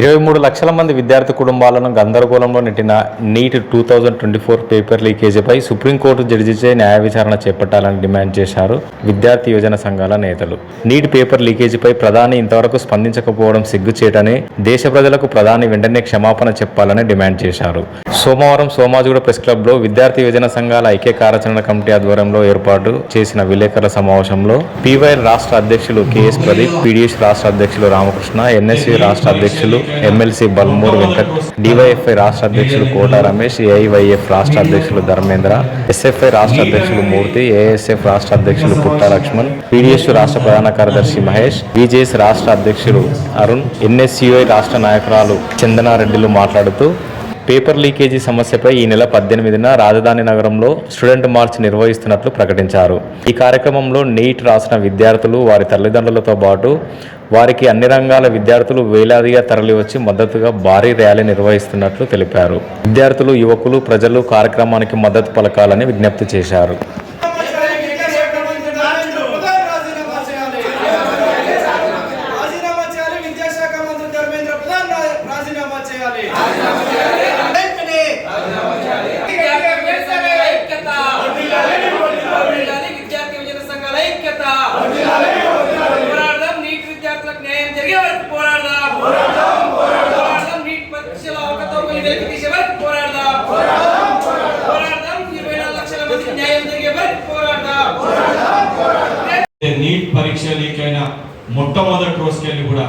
ఇరవై మూడు లక్షల మంది విద్యార్థి కుటుంబాలను గందరగోళంలో నెట్టిన NEET two thousand twenty four paper లీకేజీపై supreme court జడ్జిచే న్యాయ విచారణ చేపట్టాలని డిమాండ్ చేశారు విద్యార్థి యువజన సంఘాల నేతలు. నీట్ పేపర్ లీకేజీపై ప్రధాని ఇంతవరకు స్పందించకపోవడం సిగ్గుచేటని దేశ ప్రజలకు ప్రధాని వెంటనే క్షమాపణ చెప్పాలని డిమాండ్ చేశారు. సోమవారం సోమాజిగూడ ప్రెస్ క్లబ్లో విద్యార్థి యువజన సంఘాల ఐక్య కార్యాచరణ కమిటీ ఆధ్వర్యంలో ఏర్పాటు చేసిన విలేకరుల సమావేశంలో పీవైఎల్ రాష్ట్ర అధ్యక్షులు కెఎస్ ప్రదీప్ పీడీఎస్ రాష్ట్ర అధ్యక్షులు రామకృష్ణ ఎన్ఎస్సి రాష్ట్ర అధ్యక్షులు ఎమ్మెల్సీ బల్మూర్ వెంకట్ డివైఎఫ్ఐ రాష్ట్ర అధ్యక్షులు కోట రమేష్ ఏఐవైఎఫ్ రాష్ట్ర అధ్యక్షులు ధర్మేంద్ర ఎస్ఎఫ్ఐ రాష్ట్ర అధ్యక్షులు మూర్తి ఏఎస్ఎఫ్ రాష్ట్ర అధ్యక్షులు పుట్ట లక్ష్మణ్ పీడీఎస్ రాష్ట్ర ప్రధాన కార్యదర్శి మహేష్ బీజేఎస్ రాష్ట్ర అధ్యక్షులు అరుణ్ ఎన్ఎస్యుఐ రాష్ట్ర నాయకురాలు చందనారెడ్డిలు మాట్లాడుతూ పేపర్ లీకేజీ సమస్యపై ఈ నెల పద్దెనిమిదిన రాజధాని నగరంలో స్టూడెంట్ మార్చ్ నిర్వహిస్తున్నట్లు ప్రకటించారు. ఈ కార్యక్రమంలో నీట్ రాసిన విద్యార్థులు వారి తల్లిదండ్రులతో పాటు వారికి అన్ని రంగాల విద్యార్థులు వేలాదిగా తరలివచ్చి మద్దతుగా భారీ ర్యాలీ నిర్వహిస్తున్నట్లు తెలిపారు. విద్యార్థులు యువకులు ప్రజలు కార్యక్రమానికి మద్దతు పలకాలని విజ్ఞప్తి చేశారు రాజీనామా చేయాలి విద్యాశాఖ మంత్రి ధర్మేంద్ర ప్రధాన్ రా- రాజీనామా చేయాలి వెంటనే విద్యార్థి విజయ సంఘాల ఐక్యత పోరాడదాం నీట్ విద్యార్థులకు న్యాయం జరిగే వరకు పోరాడదాం పోరాడదాం నీట్ పరీక్షల అవకతవకలు వెలికి తీసే వరకు పోరాడదాం పోరాడదాం ఇరవై నాలుగు లక్షల మందికి న్యాయం జరిగే వరకు పోరాడదాం నీట్ లీక్ అయిన మొట్టమొదటి రోజుకెళ్ళి కూడా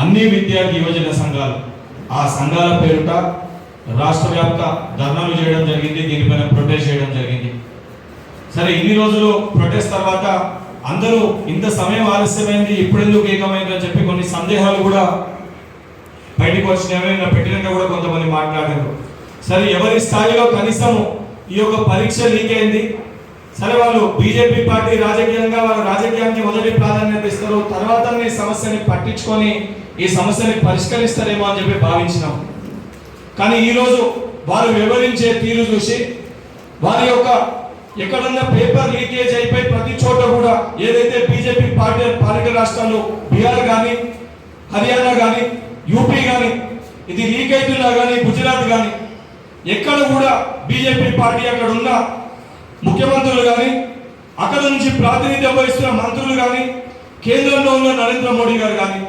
అన్ని విద్యార్థి యువజన సంఘాలు ఆ సంఘాల పేరుట రాష్ట్ర వ్యాప్త ధర్నాలు చేయడం జరిగింది దీనిపైన ప్రొటెస్ట్ చేయడం జరిగింది. సరే ఇన్ని రోజులు ప్రొటెస్ట్ తర్వాత అందరూ ఇంత సమయం ఆలస్యమైంది ఇప్పుడెందుకు ఏకమైంది అని చెప్పి కొన్ని సందేహాలు కూడా బయటకు వచ్చినవి నా పెట్టినాక కూడా కొంతమంది మాట్లాడారు. సరే ఎవరి స్థాయిలో కనీసం ఈ యొక్క పరీక్ష లీక్ అయింది? సరే వాళ్ళు బీజేపీ పార్టీ రాజకీయంగా వాళ్ళ రాజకీయానికి మొదటి ప్రాధాన్యత ఇస్తారు. తర్వాత ఈ సమస్యని పట్టించుకొని ఈ సమస్యని పరిష్కరిస్తారేమో అని చెప్పి భావించినాం. కానీ ఈరోజు వారు వివరించే తీరు చూసి వారి యొక్క ఎక్కడన్నా పేపర్ లీకేజ్ అయిపోయి ప్రతి చోట కూడా ఏదైతే బీజేపీ పార్టీ పాలిక రాష్ట్రాలు బీహార్ కానీ హర్యానా కానీ యూపీ కానీ ఇది లీక్ అవుతున్నా కానీ గుజరాత్ కానీ ఎక్కడ కూడా బీజేపీ పార్టీ అక్కడ ఉన్న ముఖ్యమంత్రులు కానీ అక్కడ నుంచి ప్రాతినిధ్యం వహిస్తున్న మంత్రులు కానీ కేంద్రంలో ఉన్న నరేంద్ర మోడీ గారు కానీ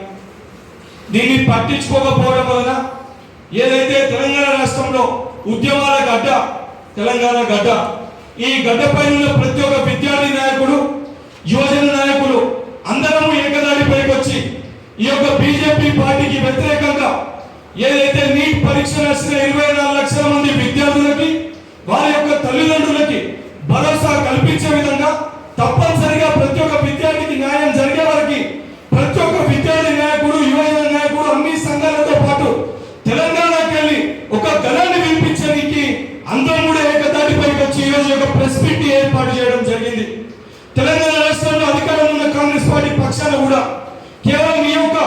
దీన్ని పట్టించుకోకపోవడం వలన ఏదైతే తెలంగాణ రాష్ట్రంలో ఉద్యమాల గడ్డ తెలంగాణ గడ్డ ఈ గడ్డపై ఉన్న ప్రతి ఒక్క విద్యార్థి నాయకుడు యువజన నాయకులు అందరము ఏకదాడిపైకి వచ్చి ఈ యొక్క బీజేపీ పార్టీకి వ్యతిరేకంగా ఏదైతే నీట్ పరీక్ష రాసిన ఇరవై నాలుగు లక్షల మంది విద్యార్థులకి వారి యొక్క తల్లిదండ్రులకి భరోసా కల్పించే విధంగా తప్పనిసరిగా ప్రతి ఒక్క విద్యార్థికి న్యాయం జరిగే వారికి ప్రతి ఒక్క విద్యార్థి నాయకుడు యువజన నాయకుడు అన్ని సంఘాలతో పాటు తెలంగాణకి వెళ్ళి ఒక గలాన్ని వినిపించడానికి అందరం కూడా ఏకదాటిపైకి వచ్చి ఈ రోజు ఒక ప్రెస్ మీట్ ఏర్పాటు చేయడం జరిగింది. తెలంగాణ రాష్ట్రంలో అధికారంలో ఉన్న కాంగ్రెస్ పార్టీ పక్షాన కూడా కేవలం ఈ యొక్క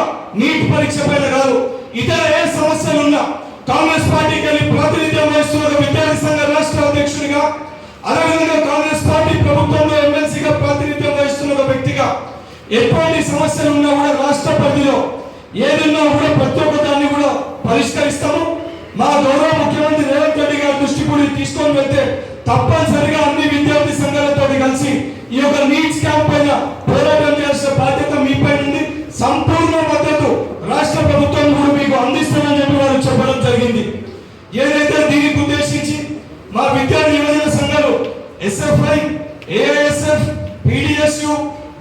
నీట్ పరీక్ష పైన కాదు ఇతర ఏ సమస్యలున్నా కాంగ్రెస్ పార్టీకి వెళ్ళి ప్రాతినిధ్యం వహిస్తున్న విద్యార్థి సంఘ రాష్ట్ర అధ్యక్షుడిగా అదేవిధంగా కాంగ్రెస్ పార్టీ ప్రభుత్వంలో ఎమ్మెల్సీగా ప్రాతినిధ్యం వహిస్తున్న ఒక వ్యక్తిగా ఎటువంటి సమస్యలు ఉన్నా కూడా రాష్ట్ర పరిధిలో ఏదున్నా కూడా ప్రతి ఒక్క దాన్ని కూడా పరిష్కరిస్తాము. మా గౌరవ ముఖ్యమంత్రి రేవంత్ రెడ్డి గారి దృష్టి కూడా తీసుకొని వెళ్తే తప్పనిసరిగా అన్ని విద్యార్థి సంఘాలతో కలిసి ఈ యొక్క నీట్స్ క్యాంప్ పైన పోరాటం చేసిన బాధ్యత మీ పైన ఉంది. సంపూర్ణ PDSU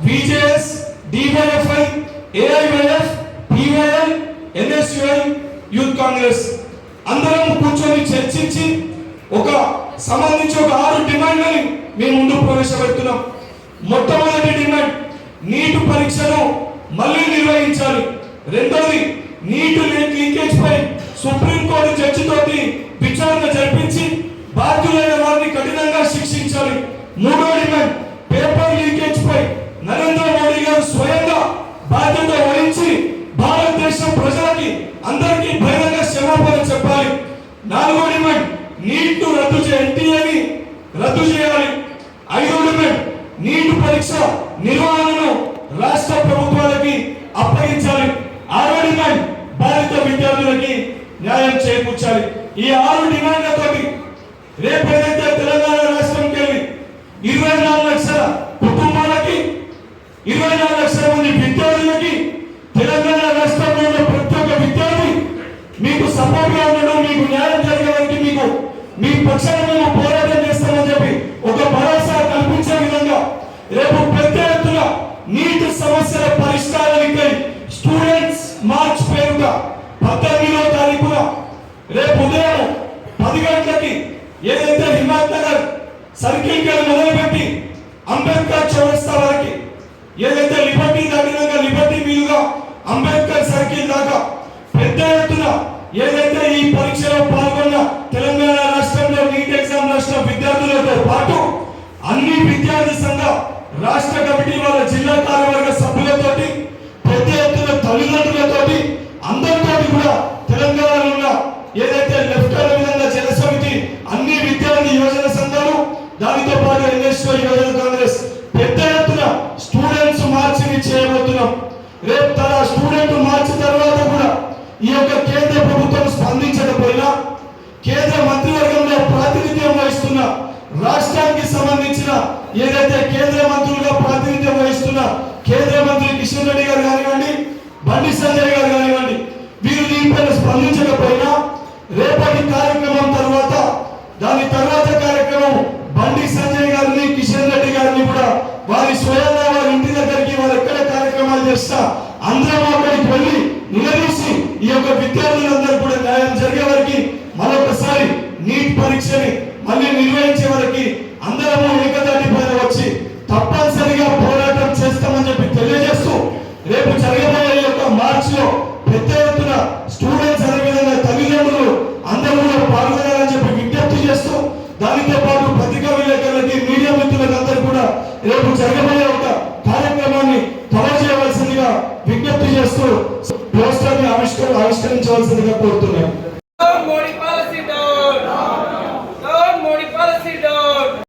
VJS DYFI AIYF PYL NSUI youth Congress అందరం కూర్చొని చర్చించి ఒక సంబంధించి ఒక ఆరు డిమాండ్లని మేము ముందుకు ప్రవేశపెడుతున్నాం. మొట్టమొదటి డిమాండ్ నీటు పరీక్షను మళ్ళీ నిర్వహించాలి. రెండోది నీటు లీకేజ్ పై సుప్రీంకోర్టు జడ్జి తోటి విచారణ జరిపించి బాధ్యులైన వారిని కఠినంగా శిక్షించాలి. మూడో డిమాండ్ నరేంద్ర మోడీ గారు స్వయంగా బాధ్యత వహించి భారతదేశం ప్రజలకి అందరికీ బహిరంగ క్షమాపణ చెప్పాలి. నాలుగో డిమాండ్ నీట్ రద్దు ఎన్టీఏని రద్దు చేయాలి. ఐదో డిమాండ్ నీట్ పరీక్ష నిర్వహణను రాష్ట్ర ప్రభుత్వాలకి అప్పగించాలి. ఆరో డిమాండ్ బాధిత విద్యార్థులకి న్యాయం చేకూర్చాలి. ఈ ఆరు డిమాండ్లతోటి రేపు మీ పక్షాన మేము పోరాటం చేస్తామని చెప్పి ఒక భరోసా కల్పించే విధంగా రేపు పెద్ద ఎత్తున నీటి సమస్యల పరిష్కారానికి స్టూడెంట్స్ మార్చ్ పేరుగా పద్దెనిమిదో తారీఖున రేపు ఉదయం పది గంటలకి ఏదైతే హిమాయత్ నగర్ సర్కిల్కి మొదలుపెట్టి అంబేద్కర్ చౌరస్తా వరకు ఏదైతే లిబర్టీ దాటినాక లిబర్టీ మీదుగా అంబేద్కర్ సర్కిల్ దాకా పెద్ద ఎత్తున ఏదైతే ఈ పరీక్షలో పాల్గొన్న తెలంగాణ విద్యార్థులతో పాటు అన్ని విద్యార్థి సంఘ రాష్ట్ర కమిటీ వాళ్ళ జిల్లా కార్యవర్గ సభ్యులతోటి పెద్ద ఎత్తున తల్లిదండ్రులతోటి అందరితోటి కూడా తెలంగాణలో ఉన్న ఏదైతే లెఫ్ట్ విధంగా జనసమితి అన్ని విద్యార్థి యువజన సంఘాలు దానితో పాటు ఎన్ఎస్ఓ యువజన కాంగ్రెస్ పెద్ద ఎత్తున స్టూడెంట్స్ మార్చిని చేయబోతున్నాం. రేపు తన స్టూడెంట్ మార్చి తర్వాత కూడా ఈ యొక్క ఏదైతే కేంద్ర మంత్రులుగా ప్రాతినిధ్యం వహిస్తున్న కేంద్ర మంత్రి కిషన్ రెడ్డి గారు కానివ్వండి బండి సంజయ్ గారు కానివ్వండి వీరు దీనిపైన స్పందించకపోయినా రేపటి కార్యక్రమం తర్వాత దాని తర్వాత కార్యక్రమం